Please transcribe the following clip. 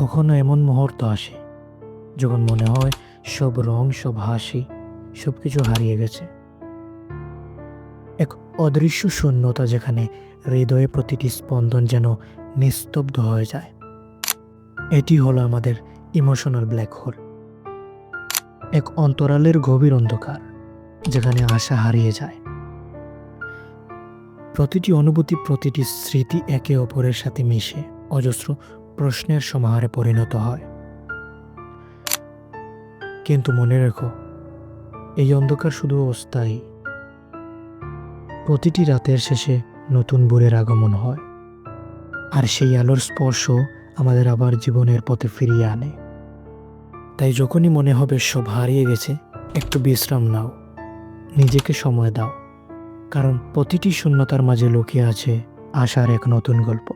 কখনো এমন মুহূর্ত আসে যখন মনে হয় সব রং, সব হাসি, সব কিছু হারিয়ে গেছে। এক অদৃশ্য শূন্যতা যেখানে হৃদয়ে প্রতিটি স্পন্দন যেন নিস্তব্ধ হয়ে যায়। এটি হলো আমাদের ইমোশনাল ব্ল্যাক হোল। এক অন্তরালের গভীর অন্ধকার যেখানে আশা হারিয়ে যায়। প্রতিটি অনুভূতি, প্রতিটি স্মৃতি একে অপরের সাথে মিশে, অজস্র প্রশ্নের সমাহারে পরিণত হয়। কিন্তু মনে রেখো, এই অন্ধকার শুধু অস্থায়ী। প্রতিটি রাতের শেষে নতুন ভোরের আগমন হয়, আর সেই আলোর স্পর্শ আমাদের আবার জীবনের পথে ফিরিয়ে আনে। তাই যখনই মনে হবে সব হারিয়ে গেছে, একটু বিশ্রাম নাও, নিজেকে সময় দাও, কারণ প্রতিটি শূন্যতার মাঝে লুকিয়ে আছে আশার এক নতুন গল্প।